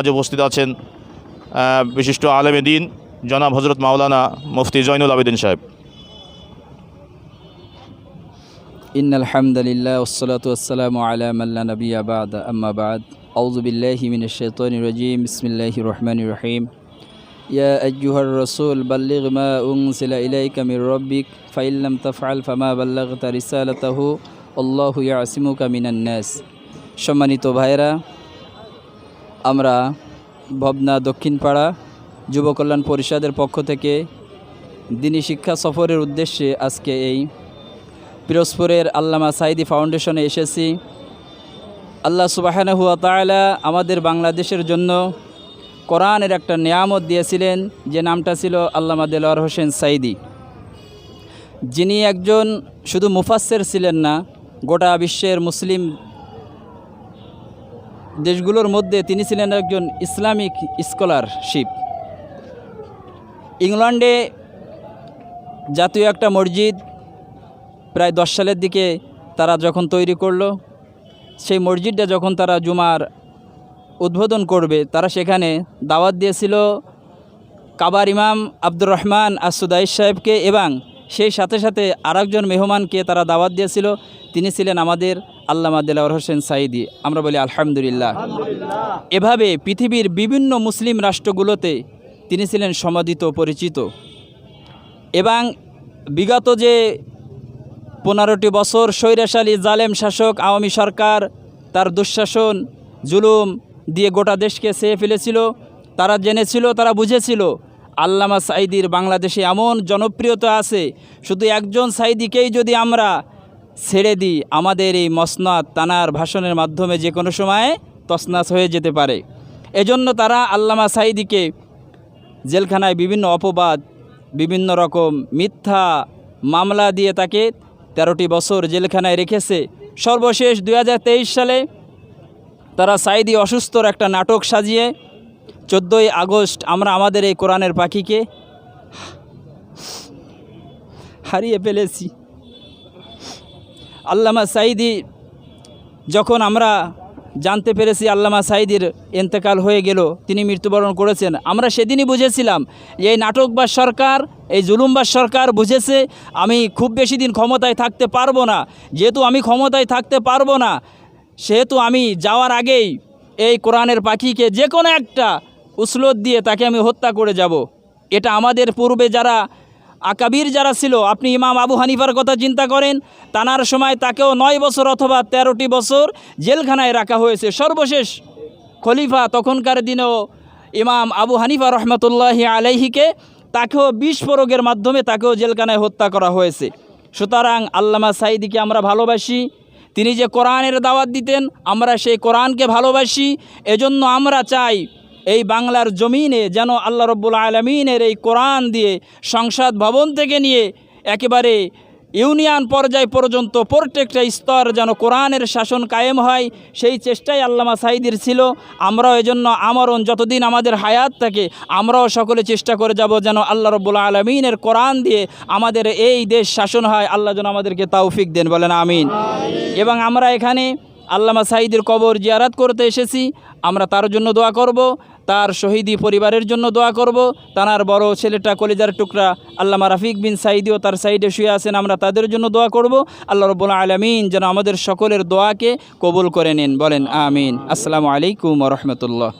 আজ উপস্থিত আছেন বিশিষ্ট আলেমে দিন, জনাব হজরত মাওলানা মুফতি জৈনুল আবেদিন সাহেব। ইন আলহামদুলিল্লাহ ওসলাত আসসালাম আলাম আল্লাহ নবী আবাদ আম্মাবাদ আউজবিল্লাহ মিনশন রাজিম বিসমিল্লাহ রহমান রহিম। ইয়া আইয়ুহার রাসূল, বাল্লিগ মা উনসিলা ইলাইকা মির রাব্বিক ফাইল লাম তাফআল ফামা বাল্লাগতা রিসালাতাহু, আল্লাহু ইয়াসিমুকা মিনান নাস। সম্মানিত ভাইরা আমরা ভবনা দক্ষিণপাড়া যুব কল্যাণ পরিষদের পক্ষ থেকে দিনী শিক্ষা সফরের উদ্দেশ্যে আজকে এই পিরোজপুরের আল্লামা সাইদি ফাউন্ডেশনে এসেছি। আল্লাহ সুবাহানা হুয়া তাআলা আমাদের বাংলাদেশের জন্য কোরআনের একটা নিয়ামত দিয়েছিলেন, যে নামটা ছিল আল্লামা দেলোয়ার হোসেন সাইদি। যিনি একজন শুধু মুফাসসির ছিলেন না, গোটা বিশ্বের মুসলিম দেশগুলোর মধ্যে তিনি ছিলেন একজন ইসলামিক স্কলারশিপ। ইংল্যান্ডে জাতীয় একটা মসজিদ প্রায় দশ সালের দিকে তারা যখন তৈরি করল, সেই মসজিদটা যখন তারা জুমার উদ্বোধন করবে, তারা সেখানে দাওয়াত দিয়েছিল কাবার ইমাম আব্দুর রহমান আসুদাই সাহেবকে এবং সেই সাথে সাথে আরেকজন মেহমানকে তারা দাওয়াত দিয়েছিল। তিনি ছিলেন আমাদের আল্লামা দেলাওয়ার হোসেন সাইদি আমরা বলি আলহামদুলিল্লাহ। এভাবে পৃথিবীর বিভিন্ন মুসলিম রাষ্ট্রগুলোতে তিনি ছিলেন সমাদিত পরিচিত। এবং বিগত যে পনেরোটি বছর স্বৈরাশালী জালেম শাসক আওয়ামী সরকার তার দুঃশাসন জুলুম দিয়ে গোটা দেশকে চেয়ে ফেলেছিল তারা জেনেছিল তারা বুঝেছিল আল্লামা সাইদির বাংলাদেশে এমন জনপ্রিয়তা আছে, শুধু একজন সাইদিকেই যদি আমরা ছেড়ে দিই, আমাদের এই মসনাদ তানার ভাষণের মাধ্যমে যে কোনো সময়ে তসনাস হয়ে যেতে পারে। এজন্য তারা আল্লামা সাইদিকে জেলখানায় বিভিন্ন অপবাদ, বিভিন্ন রকম মিথ্যা মামলা দিয়ে তাকে তেরোটি বছর জেলখানায় রেখেছে। সর্বশেষ দু হাজার তেইশ সালে তারা সাইদি অসুস্থর একটা নাটক সাজিয়ে চোদ্দোই আগস্ট আমরা আমাদের এই কোরআনের পাখিকে হারিয়ে ফেলেছি। আল্লামা সাইদি যখন আমরা জানতে পেরেছি আল্লামা সাইদির এন্তেকাল হয়ে গেল, তিনি মৃত্যুবরণ করেছেন, আমরা সেদিনই বুঝেছিলাম যে এই নাটকবাজ সরকার, এই জুলুমবাজ সরকার বুঝেছে, আমি খুব বেশি দিন ক্ষমতায় থাকতে পারব না, যেহেতু আমি ক্ষমতায় থাকতে পারব না, সেহেতু আমি যাওয়ার আগেই এই কোরআনের পাখিকে যে কোনো একটা উসলত দিয়ে তাকে আমি হত্যা করে যাব। এটা আমাদের পূর্বে যারা আকাবির যারা ছিল, আপনি ইমাম আবু হানিফার কথা চিন্তা করেন, তানার সময় তাকেও নয় বছর অথবা তেরোটি বছর জেলখানায় রাখা হয়েছে। সর্বশেষ খলিফা তখনকার দিনেও ইমাম আবু হানিফা রহমতুল্লাহি আলাইহিকে তাকেও বিষ প্রয়োগের মাধ্যমে তাকেও জেলখানায় হত্যা করা হয়েছে। সুতরাং আল্লামা সাইদিকে আমরা ভালোবাসি, তিনি যে কোরআনের দাওয়াত দিতেন, আমরা সেই কোরআনকে ভালোবাসি, এজন্য আমরা চাই এই বাংলার জমিনে যেন আল্লাহ রব্বুল আলমিনের এই কোরআন দিয়ে সংসদ ভবন থেকে নিয়ে একেবারে ইউনিয়ন পর্যায় পর্যন্ত প্রত্যেকটা স্তর যেন কোরআনের শাসন কায়েম হয়, সেই চেষ্টাই আল্লামা সাইদির ছিল। আমরাও এজন্য আমরণ যতদিন আমাদের হায়াত থাকে, আমরাও সকলে চেষ্টা করে যাব যেন আল্লাহ রব্বুল আলমিনের কোরআন দিয়ে আমাদের এই দেশ শাসন হয়। আল্লাহ যেন আমাদেরকে তাওফিক দেন, বলেন আমিন। এবং আমরা এখানে আল্লামা সাইদের কবর জিয়ারাত করতে এসেছি। আমরা তার জন্য দোয়া করব। তার শহীদি পরিবারের জন্য দোয়া করব। তানার বড় ছেলেটা কলিজার টুকরা আল্লামা রাফিক বিন সাইদিও তার সাইডে শুয়ে আছেন, আমরা তাদের জন্য দোয়া করব। আল্লাহ রব আলমিন যেন আমাদের সকলের দোয়াকে কবুল করে নিন, বলেন আমিন। আসসালামু আলাইকুম রহমতুল্লাহ।